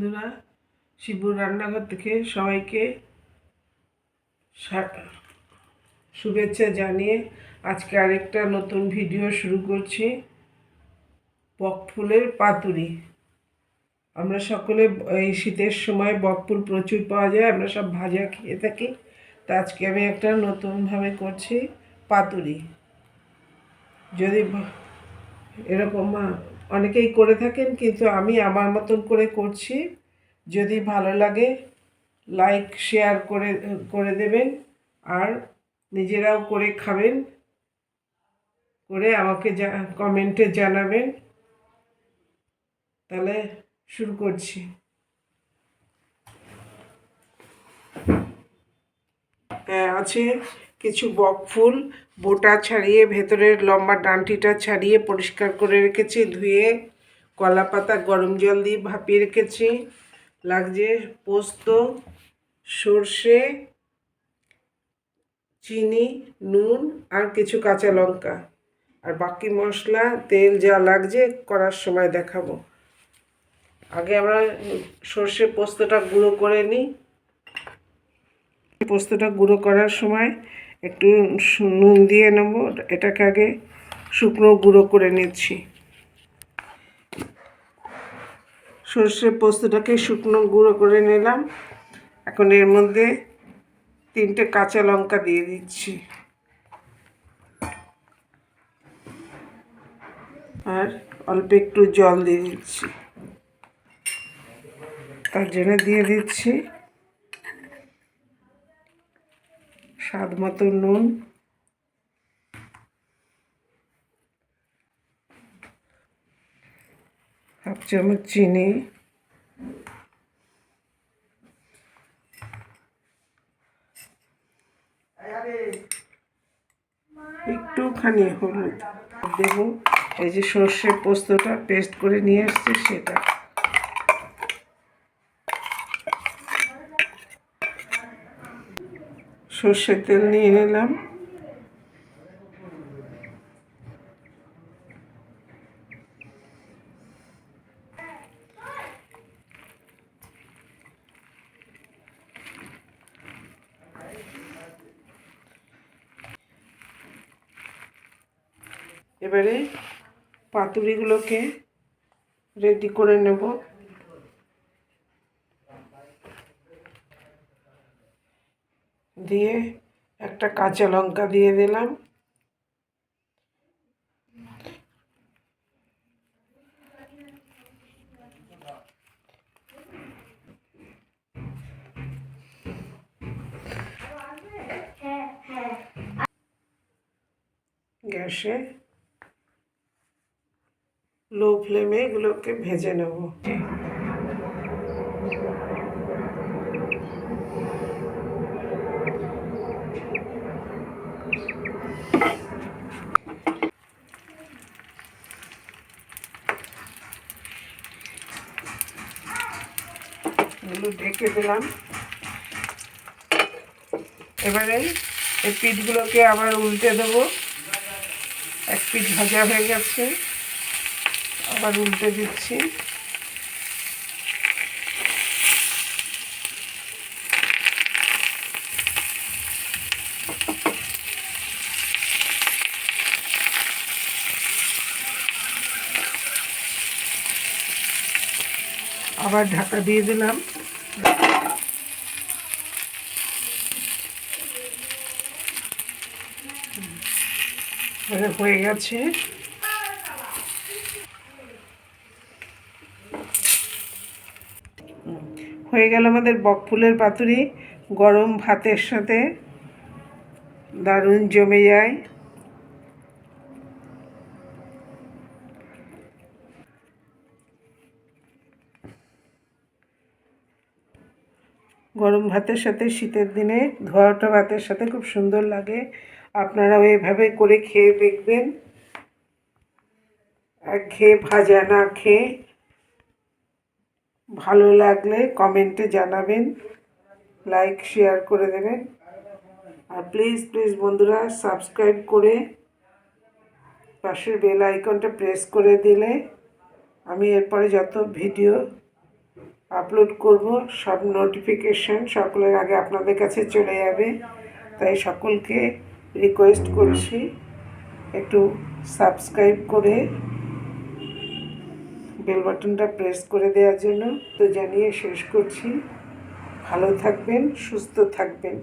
বন্ধুরা, শিবুর রান্নাঘর থেকে সবাইকে শুভেচ্ছা জানিয়ে আজকে আরেকটা নতুন ভিডিও শুরু করছি। বকফুলের পাতুরি। আমরা সকলে এই শীতের সময় বকফুল প্রচুর পাওয়া যায়, আমরা সব ভাজা খেয়ে থাকি। তা আজকে আমি একটা নতুনভাবে করছি পাতুরি। যদি এরকম অনেকেই করে থাকেন, কিন্তু আমি আমার মতন করে করছি। যদি ভালো লাগে লাইক শেয়ার করে করে দেবেন, আর নিজেরাও করে খাবেন, করে আমাকে যা কমেন্টে জানাবেন। তাহলে শুরু করছি। হ্যাঁ আছে। কিছু বক ফুল, বোটা ছাড়িয়ে ভেতরের লম্বা ডাঁটিটা ছাড়িয়ে পরিষ্কার করে রেখেছি, ধুয়ে কলা পাতা গরম জল দিয়ে ভাপিয়ে রেখেছি। লাগছে পোস্ত, সর্ষে, চিনি, নুন আর কিছু কাঁচা লঙ্কা। আর বাকি মশলা, তেল যা লাগছে করার সময় দেখাবো। আগে আমরা সর্ষে পোস্তটা গুঁড়ো করে নিই। পোস্তটা গুঁড়ো করার সময় একটু নুন দিয়ে নেব। এটাকে আগে শুকনো গুঁড়ো করে নিচ্ছি। সর্ষে পোস্তটাকে শুকনো গুঁড়ো করে নিলাম। এখন এর মধ্যে তিনটে কাঁচা লঙ্কা দিয়ে দিচ্ছি। আর অল্প একটু জল দিয়ে দিচ্ছি। তার জন্য দিয়ে দিচ্ছি স্বাদ মতো নুন। হাফ চামচ চিনি। একটুখানি হলুদ দেব। এই যে সর্ষে পোস্তটা পেস্ট করে নিয়ে এসছে সেটা। সর্ষের তেল নিয়ে নিলাম। এবারে পাতুরিগুলোকে রেডি করে নেব। দিয়ে একটা কাঁচা লঙ্কা দিয়ে দিলাম। গ্যাসে লো ফ্লেমে এগুলোকে ভেজে নেব। এগুলো ঢেকে দিলাম। এবারে এই পিঠগুলোকে আবার উল্টে দেবো। এক পিঠ ভাজা হয়ে গেছে। আবার উল্টে দিচ্ছি। আবার ঢাকা দিয়ে দিলাম। হয়ে গেছে। হয়ে গেল আমাদের বকফুলের পাতুরি। গরম ভাতের সাথে দারুণ জমে যায়। গরম ভাতের সাথে শীতের দিনে ধোয়াটা ভাতের সাথে খুব সুন্দর লাগে। আপনারাও এভাবে করে খেয়ে দেখবেন। খেয়ে ভাজা না খেয়ে ভালো লাগলে কমেন্টে জানাবেন। লাইক শেয়ার করে দেবেন। আর প্লিজ প্লিজ বন্ধুরা সাবস্ক্রাইব করে পাশের বেল আইকনটা প্রেস করে দিলে আমি এরপরে যত ভিডিও আপলোড করব, সব নোটিফিকেশন সকলের আগে আপনাদের কাছে চলে যাবে। তাই সকলকে রিকোয়েস্ট করছি একটু সাবস্ক্রাইব করে বেল বাটনটা প্রেস করে দেওয়ার জন্য। তো জানিয়ে শেষ করছি। ভালো থাকবেন, সুস্থ থাকবেন।